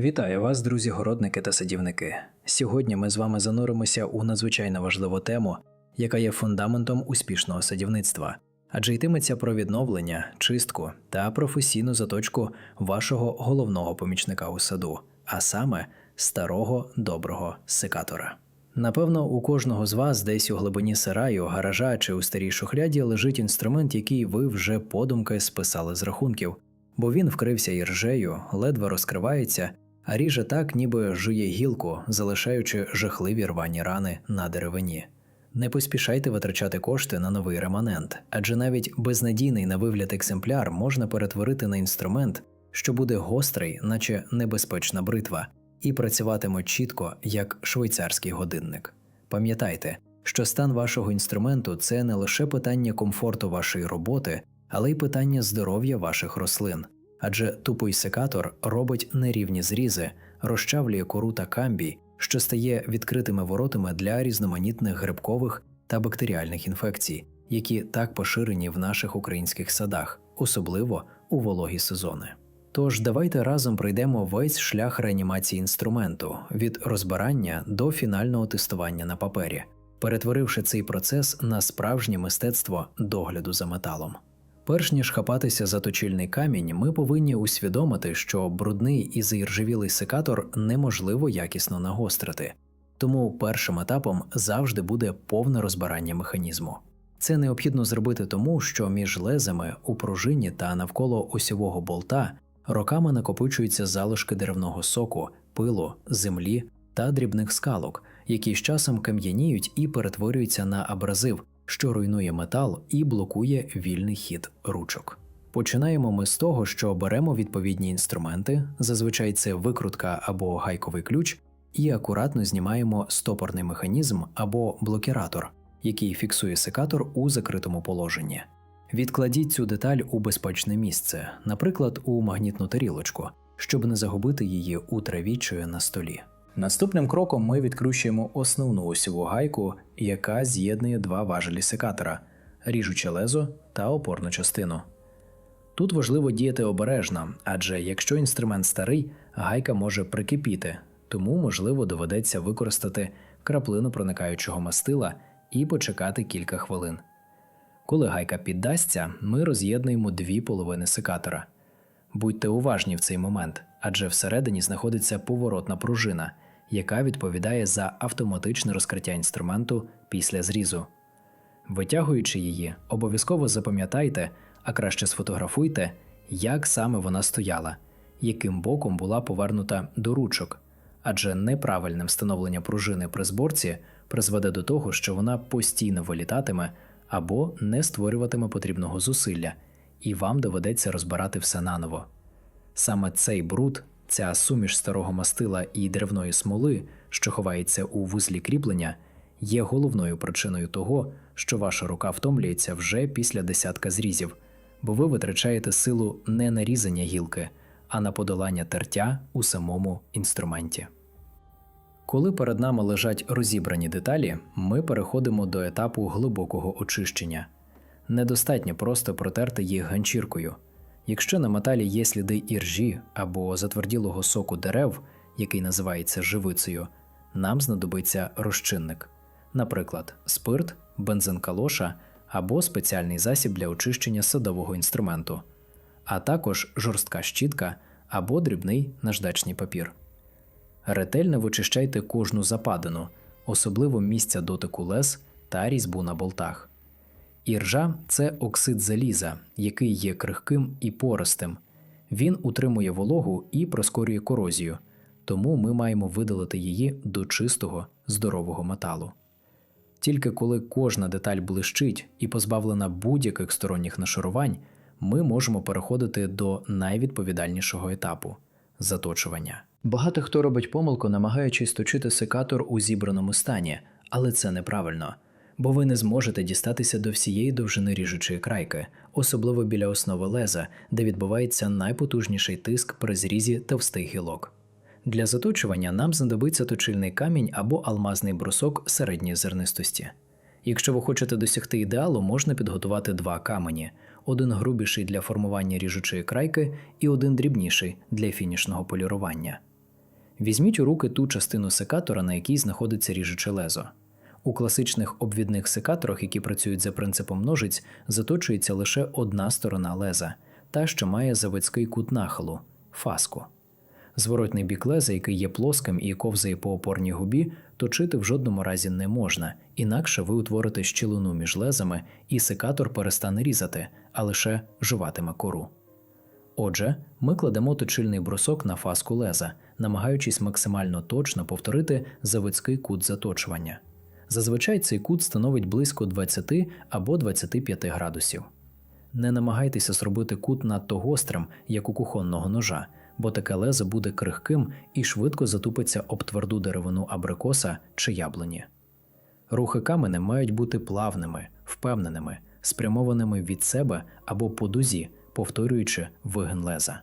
Вітаю вас, друзі, городники та садівники. Сьогодні ми з вами зануримося у надзвичайно важливу тему, яка є фундаментом успішного садівництва, адже йтиметься про відновлення, чистку та професійну заточку вашого головного помічника у саду, а саме старого доброго секатора. Напевно, у кожного з вас десь у глибині сараю, гаража чи у старій шухляді лежить інструмент, який ви вже подумки списали з рахунків, бо він вкрився іржею, ледве розкривається, а ріже так, ніби жує гілку, залишаючи жахливі рвані рани на деревині. Не поспішайте витрачати кошти на новий реманент, адже навіть безнадійний на вигляд екземпляр можна перетворити на інструмент, що буде гострий, наче небезпечна бритва, і працюватиме чітко, як швейцарський годинник. Пам'ятайте, що стан вашого інструменту це не лише питання комфорту вашої роботи, але й питання здоров'я ваших рослин. Адже тупий секатор робить нерівні зрізи, розчавлює кору та камбій, що стає відкритими воротами для різноманітних грибкових та бактеріальних інфекцій, які так поширені в наших українських садах, особливо у вологі сезони. Тож давайте разом пройдемо весь шлях реанімації інструменту від розбирання до фінального тестування на папері, перетворивши цей процес на справжнє мистецтво догляду за металом. Перш ніж хапатися за точильний камінь, ми повинні усвідомити, що брудний і заіржавілий секатор неможливо якісно нагострити, тому першим етапом завжди буде повне розбирання механізму. Це необхідно зробити тому, що між лезами у пружині та навколо осьового болта роками накопичуються залишки деревного соку, пилу, землі та дрібних скалок, які з часом кам'яніють і перетворюються на абразив, що руйнує метал і блокує вільний хід ручок. Починаємо ми з того, що беремо відповідні інструменти, зазвичай це викрутка або гайковий ключ, і акуратно знімаємо стопорний механізм або блокіратор, який фіксує секатор у закритому положенні. Відкладіть цю деталь у безпечне місце, наприклад, у магнітну тарілочку, щоб не загубити її у траві чи на столі. Наступним кроком ми відкручуємо основну осьову гайку, яка з'єднує два важелі секатора ріжуче лезо та опорну частину. Тут важливо діяти обережно, адже якщо інструмент старий, гайка може прикипіти, тому, можливо, доведеться використати краплину проникаючого мастила і почекати кілька хвилин. Коли гайка піддасться, ми роз'єднуємо дві половини секатора. Будьте уважні в цей момент, адже всередині знаходиться поворотна пружина, яка відповідає за автоматичне розкриття інструменту після зрізу. Витягуючи її, обов'язково запам'ятайте, а краще сфотографуйте, як саме вона стояла, яким боком була повернута до ручок, адже неправильне встановлення пружини при зборці призведе до того, що вона постійно вилітатиме або не створюватиме потрібного зусилля, і вам доведеться розбирати все наново. Саме цей бруд, ця суміш старого мастила і деревної смоли, що ховається у вузлі кріплення, є головною причиною того, що ваша рука втомлюється вже після десятка зрізів, бо ви витрачаєте силу не на різання гілки, а на подолання тертя у самому інструменті. Коли перед нами лежать розібрані деталі, ми переходимо до етапу глибокого очищення. Недостатньо просто протерти їх ганчіркою. Якщо на металі є сліди іржі або затверділого соку дерев, який називається живицею, нам знадобиться розчинник, наприклад, спирт, бензин-калоша або спеціальний засіб для очищення садового інструменту, а також жорстка щітка або дрібний наждачний папір. Ретельно вичищайте кожну западину, особливо місця дотику лез та різьбу на болтах. Іржа це оксид заліза, який є крихким і пористим. Він утримує вологу і прискорює корозію, тому ми маємо видалити її до чистого, здорового металу. Тільки коли кожна деталь блищить і позбавлена будь-яких сторонніх нашарувань, ми можемо переходити до найвідповідальнішого етапу заточування. Багато хто робить помилку, намагаючись точити секатор у зібраному стані, але це неправильно, бо ви не зможете дістатися до всієї довжини ріжучої крайки, особливо біля основи леза, де відбувається найпотужніший тиск при зрізі товстих гілок. Для заточування нам знадобиться точильний камінь або алмазний брусок середньої зернистості. Якщо ви хочете досягти ідеалу, можна підготувати два камені: один грубіший для формування ріжучої крайки і один дрібніший для фінішного полірування. Візьміть у руки ту частину секатора, на якій знаходиться ріжуче лезо. У класичних обвідних секаторах, які працюють за принципом ножиць, заточується лише одна сторона леза, та, що має заводський кут нахилу фаску. Зворотний бік леза, який є плоским і ковзає по опорній губі, точити в жодному разі не можна, інакше ви утворите щілину між лезами, і секатор перестане різати, а лише жуватиме кору. Отже, ми кладемо точильний брусок на фаску леза, намагаючись максимально точно повторити заводський кут заточування. Зазвичай цей кут становить близько 20 або 25 градусів. Не намагайтеся зробити кут надто гострим, як у кухонного ножа, бо таке лезо буде крихким і швидко затупиться об тверду деревину абрикоса чи яблуні. Рухи каменем мають бути плавними, впевненими, спрямованими від себе або по дузі, повторюючи вигин леза.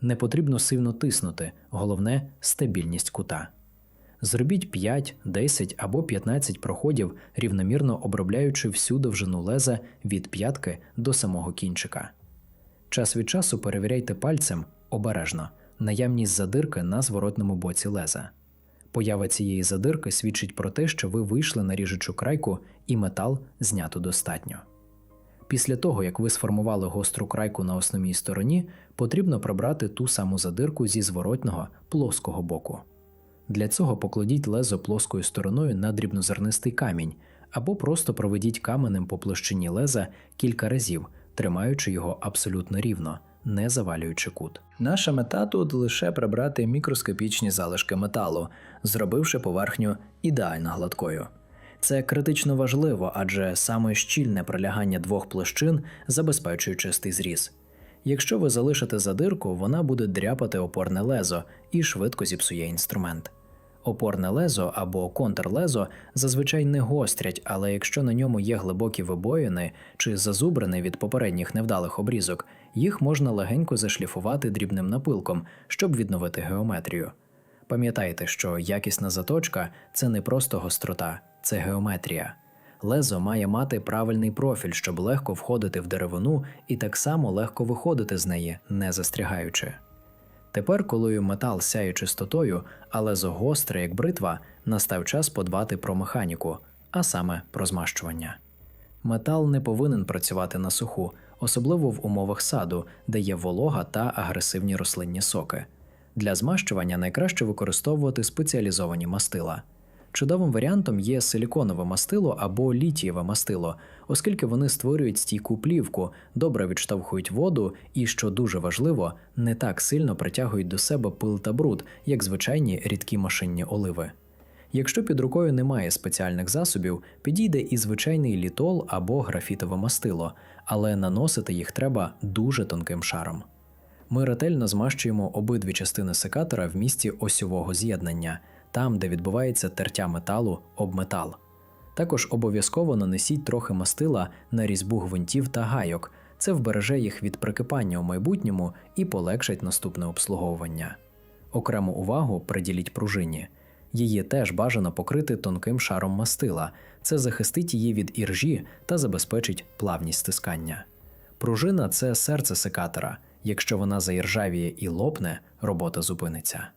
Не потрібно сильно тиснути, головне стабільність кута. Зробіть 5, 10 або 15 проходів, рівномірно обробляючи всю довжину леза від п'ятки до самого кінчика. Час від часу перевіряйте пальцем обережно наявність задирки на зворотному боці леза. Поява цієї задирки свідчить про те, що ви вийшли на ріжучу крайку і метал знято достатньо. Після того, як ви сформували гостру крайку на основній стороні, потрібно прибрати ту саму задирку зі зворотного плоского боку. Для цього покладіть лезо плоскою стороною на дрібнозернистий камінь або просто проведіть каменем по площині леза кілька разів, тримаючи його абсолютно рівно, не завалюючи кут. Наша мета тут лише прибрати мікроскопічні залишки металу, зробивши поверхню ідеально гладкою. Це критично важливо, адже саме щільне прилягання двох площин забезпечує чистий зріз. Якщо ви залишите задирку, вона буде дряпати опорне лезо і швидко зіпсує інструмент. Опорне лезо або контрлезо зазвичай не гострять, але якщо на ньому є глибокі вибоїни чи зазубрини від попередніх невдалих обрізок, їх можна легенько зашліфувати дрібним напилком, щоб відновити геометрію. Пам'ятайте, що якісна заточка це не просто гострота, це геометрія. Лезо має мати правильний профіль, щоб легко входити в деревину і так само легко виходити з неї, не застрягаючи. Тепер, коли метал сяє чистотою, але загостре, як бритва, настав час подбати про механіку, а саме про змащування. Метал не повинен працювати на суху, особливо в умовах саду, де є волога та агресивні рослинні соки. Для змащування найкраще використовувати спеціалізовані мастила. Чудовим варіантом є силіконове мастило або літієве мастило, оскільки вони створюють стійку плівку, добре відштовхують воду і, що дуже важливо, не так сильно притягують до себе пил та бруд, як звичайні рідкі машинні оливи. Якщо під рукою немає спеціальних засобів, підійде і звичайний літол або графітове мастило, але наносити їх треба дуже тонким шаром. Ми ретельно змащуємо обидві частини секатора в місці осьового з'єднання, там, де відбувається тертя металу об метал. Також обов'язково нанесіть трохи мастила на різьбу гвинтів та гайок. Це вбереже їх від прикипання у майбутньому і полегшить наступне обслуговування. Окрему увагу приділіть пружині. Її теж бажано покрити тонким шаром мастила. Це захистить її від іржі та забезпечить плавність стискання. Пружина це серце секатора. Якщо вона заіржавіє і лопне, робота зупиниться.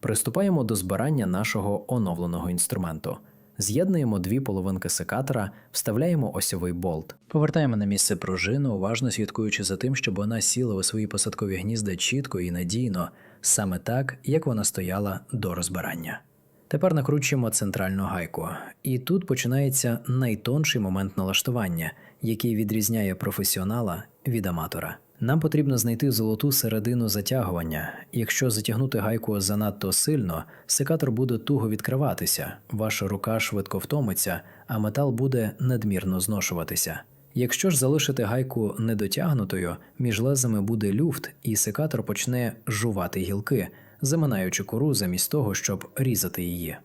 Приступаємо до збирання нашого оновленого інструменту. З'єднуємо дві половинки секатора, вставляємо осьовий болт. Повертаємо на місце пружину, уважно слідкуючи за тим, щоб вона сіла у свої посадкові гнізда чітко і надійно, саме так, як вона стояла до розбирання. Тепер накручуємо центральну гайку, і тут починається найтонший момент налаштування, який відрізняє професіонала від аматора. Нам потрібно знайти золоту середину затягування. Якщо затягнути гайку занадто сильно, секатор буде туго відкриватися, ваша рука швидко втомиться, а метал буде надмірно зношуватися. Якщо ж залишити гайку недотягнутою, між лезами буде люфт, і секатор почне жувати гілки, заминаючи кору замість того, щоб різати її.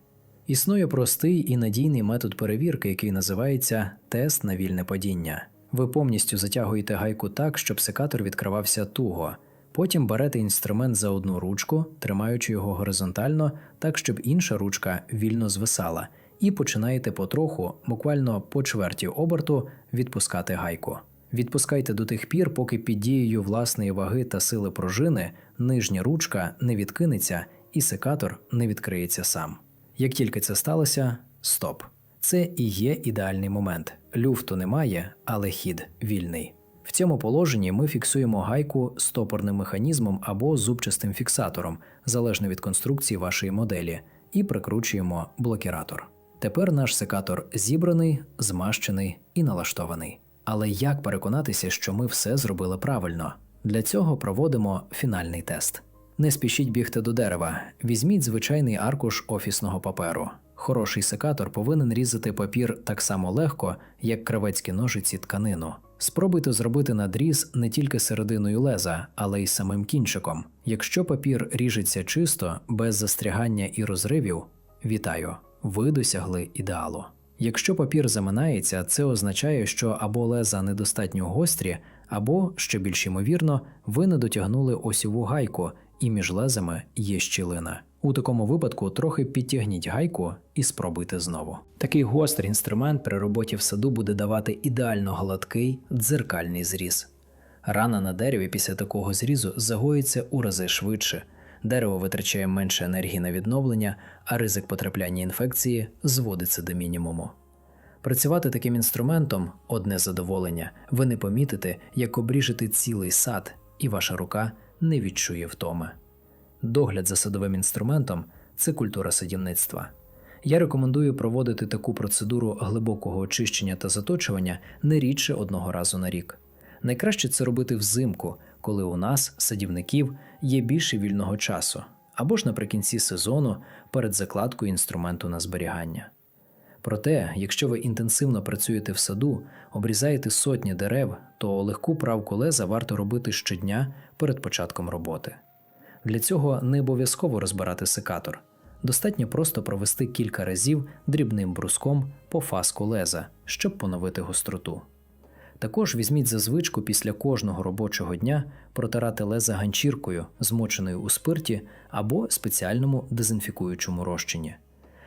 Існує простий і надійний метод перевірки, який називається тест на вільне падіння. Ви повністю затягуєте гайку так, щоб секатор відкривався туго. Потім берете інструмент за одну ручку, тримаючи його горизонтально, так щоб інша ручка вільно звисала, і починаєте потроху, буквально по чверті оберту, відпускати гайку. Відпускайте до тих пір, поки під дією власної ваги та сили пружини нижня ручка не відкинеться і секатор не відкриється сам. Як тільки це сталося, стоп. Це і є ідеальний момент. Люфту немає, але хід вільний. В цьому положенні ми фіксуємо гайку стопорним механізмом або зубчастим фіксатором, залежно від конструкції вашої моделі, і прикручуємо блокіратор. Тепер наш секатор зібраний, змащений і налаштований. Але як переконатися, що ми все зробили правильно? Для цього проводимо фінальний тест. Не спішіть бігти до дерева, візьміть звичайний аркуш офісного паперу. Хороший секатор повинен різати папір так само легко, як кравецькі ножиці тканину. Спробуйте зробити надріз не тільки серединою леза, але й самим кінчиком. Якщо папір ріжеться чисто, без застрягання і розривів, вітаю, ви досягли ідеалу. Якщо папір заминається, це означає, що або леза недостатньо гострі, або, що більш ймовірно, ви не дотягнули осьову гайку, і між лезами є щілина. У такому випадку трохи підтягніть гайку і спробуйте знову. Такий гострий інструмент при роботі в саду буде давати ідеально гладкий дзеркальний зріз. Рана на дереві після такого зрізу загоїться у рази швидше. Дерево витрачає менше енергії на відновлення, а ризик потрапляння інфекції зводиться до мінімуму. Працювати таким інструментом одне задоволення. Ви не помітите, як обріжете цілий сад, і ваша рука не відчує втоми. Догляд за садовим інструментом це культура садівництва. Я рекомендую проводити таку процедуру глибокого очищення та заточування не рідше одного разу на рік. Найкраще це робити взимку, коли у нас, садівників, є більше вільного часу, або ж наприкінці сезону перед закладкою інструменту на зберігання. Проте, якщо ви інтенсивно працюєте в саду, обрізаєте сотні дерев, то легку правку леза варто робити щодня перед початком роботи. Для цього не обов'язково розбирати секатор. Достатньо просто провести кілька разів дрібним бруском по фаску леза, щоб поновити гостроту. Також візьміть за звичку після кожного робочого дня протирати леза ганчіркою, змоченою у спирті або спеціальному дезінфікуючому розчині.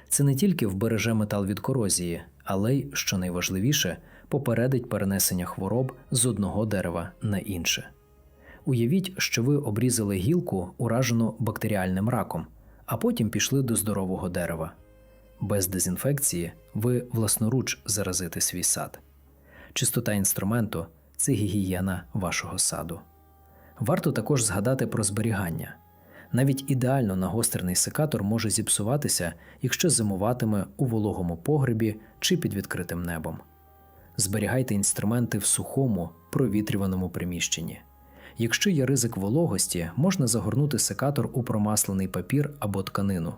Це не тільки вбереже метал від корозії, але й, що найважливіше, попередить перенесення хвороб з одного дерева на інше. Уявіть, що ви обрізали гілку, уражену бактеріальним раком, а потім пішли до здорового дерева. Без дезінфекції ви власноруч заразите свій сад. Чистота інструменту це гігієна вашого саду. Варто також згадати про зберігання. Навіть ідеально нагострений секатор може зіпсуватися, якщо зимуватиме у вологому погребі чи під відкритим небом. Зберігайте інструменти в сухому, провітрюваному приміщенні. Якщо є ризик вологості, можна загорнути секатор у промаслений папір або тканину.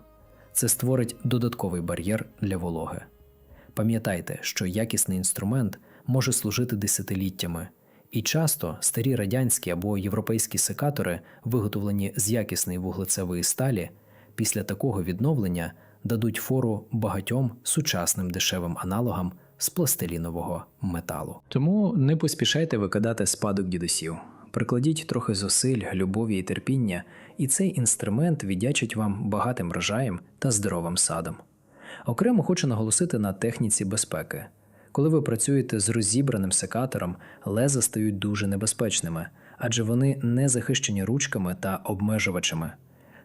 Це створить додатковий бар'єр для вологи. Пам'ятайте, що якісний інструмент може служити десятиліттями, і часто старі радянські або європейські секатори, виготовлені з якісної вуглецевої сталі, після такого відновлення дадуть фору багатьом сучасним дешевим аналогам з пластилінового металу. Тому не поспішайте викидати спадок дідусів. Прикладіть трохи зусиль, любові і терпіння, і цей інструмент віддячить вам багатим врожаєм та здоровим садом. Окремо хочу наголосити на техніці безпеки. Коли ви працюєте з розібраним секатором, леза стають дуже небезпечними, адже вони не захищені ручками та обмежувачами.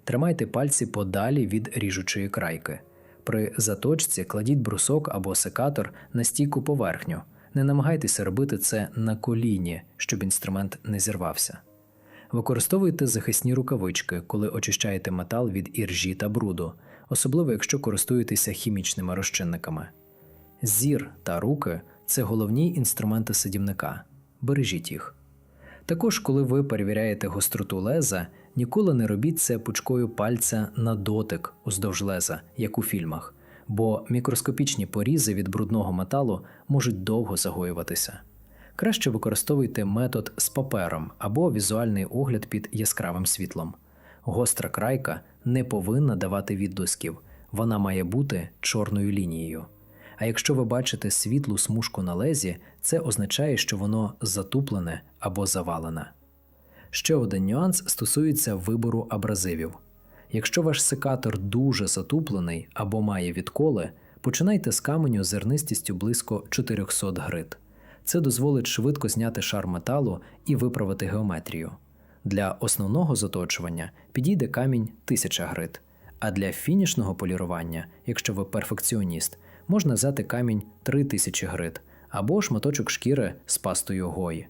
Тримайте пальці подалі від ріжучої крайки. При заточці кладіть брусок або секатор на стійку поверхню. Не намагайтеся робити це на коліні, щоб інструмент не зірвався. Використовуйте захисні рукавички, коли очищаєте метал від іржі та бруду, особливо якщо користуєтеся хімічними розчинниками. Зір та руки це головні інструменти садівника. Бережіть їх. Також, коли ви перевіряєте гостроту леза, ніколи не робіть це пучкою пальця на дотик уздовж леза, як у фільмах, бо мікроскопічні порізи від брудного металу можуть довго загоюватися. Краще використовуйте метод з папером або візуальний огляд під яскравим світлом. Гостра крайка не повинна давати відблисків, вона має бути чорною лінією. А якщо ви бачите світлу смужку на лезі, це означає, що воно затуплене або завалене. Ще один нюанс стосується вибору абразивів. Якщо ваш секатор дуже затуплений або має відколи, починайте з каменю з зернистістю близько 400 грит. Це дозволить швидко зняти шар металу і виправити геометрію. Для основного заточування підійде камінь 1000 грит. А для фінішного полірування, якщо ви перфекціоніст, можна взяти камінь 3000 грит або шматочок шкіри з пастою гої.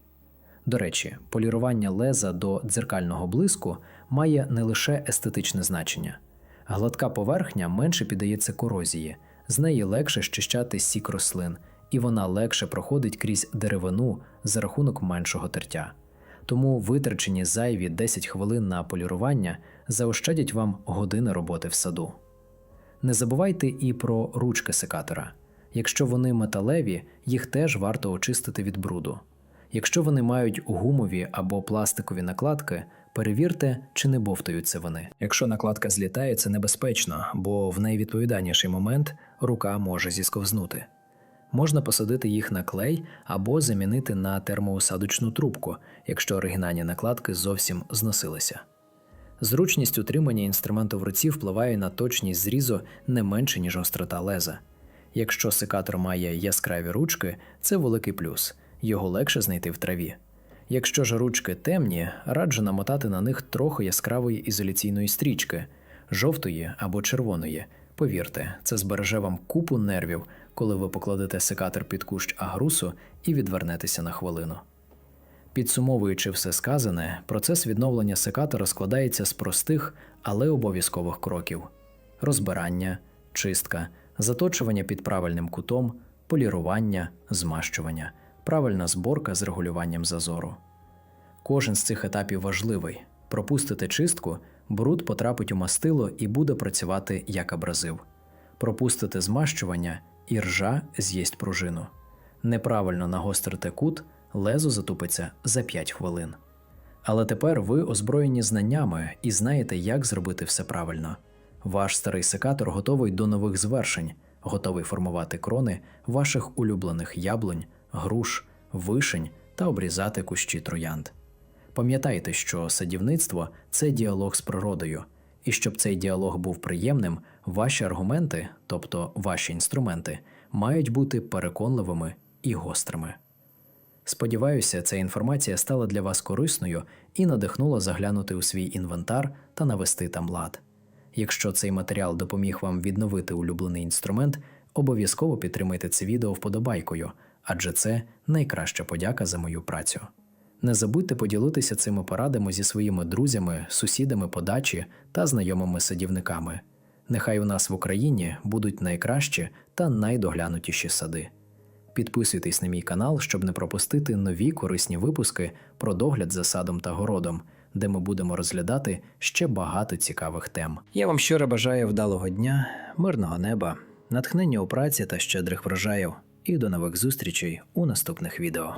До речі, полірування леза до дзеркального блиску має не лише естетичне значення. Гладка поверхня менше піддається корозії, з неї легше щищати сік рослин, і вона легше проходить крізь деревину за рахунок меншого тертя. Тому витрачені зайві 10 хвилин на полірування заощадять вам години роботи в саду. Не забувайте і про ручки секатора. Якщо вони металеві, їх теж варто очистити від бруду. Якщо вони мають гумові або пластикові накладки, перевірте, чи не бовтаються вони. Якщо накладка злітає, це небезпечно, бо в найвідповідальніший момент рука може зісковзнути. Можна посадити їх на клей або замінити на термоусадочну трубку, якщо оригінальні накладки зовсім зносилися. Зручність утримання інструменту в руці впливає на точність зрізу не менше, ніж острота леза. Якщо секатор має яскраві ручки, це великий плюс, його легше знайти в траві. Якщо ж ручки темні, раджу намотати на них трохи яскравої ізоляційної стрічки, жовтої або червоної. Повірте, це збереже вам купу нервів, коли ви покладете секатор під кущ агрусу і відвернетеся на хвилину. Підсумовуючи все сказане, процес відновлення секатора складається з простих, але обов'язкових кроків: розбирання, чистка, заточування під правильним кутом, полірування, змащування, правильна зборка з регулюванням зазору. Кожен з цих етапів важливий. Пропустите чистку, бруд потрапить у мастило і буде працювати як абразив. Пропустите змащування, і ржа з'їсть пружину. Неправильно нагострите кут, лезо затупиться за 5 хвилин. Але тепер ви озброєні знаннями і знаєте, як зробити все правильно. Ваш старий секатор готовий до нових звершень, готовий формувати крони ваших улюблених яблунь, груш, вишень та обрізати кущі троянд. Пам'ятайте, що садівництво це діалог з природою, і щоб цей діалог був приємним, ваші аргументи, тобто ваші інструменти, мають бути переконливими і гострими. Сподіваюся, ця інформація стала для вас корисною і надихнула заглянути у свій інвентар та навести там лад. Якщо цей матеріал допоміг вам відновити улюблений інструмент, обов'язково підтримайте це відео вподобайкою, адже це найкраща подяка за мою працю. Не забудьте поділитися цими порадами зі своїми друзями, сусідами по дачі та знайомими садівниками. Нехай у нас в Україні будуть найкращі та найдоглянутіші сади. Підписуйтесь на мій канал, щоб не пропустити нові корисні випуски про догляд за садом та городом, де ми будемо розглядати ще багато цікавих тем. Я вам щиро бажаю вдалого дня, мирного неба, натхнення у праці та щедрих врожаїв. І до нових зустрічей у наступних відео.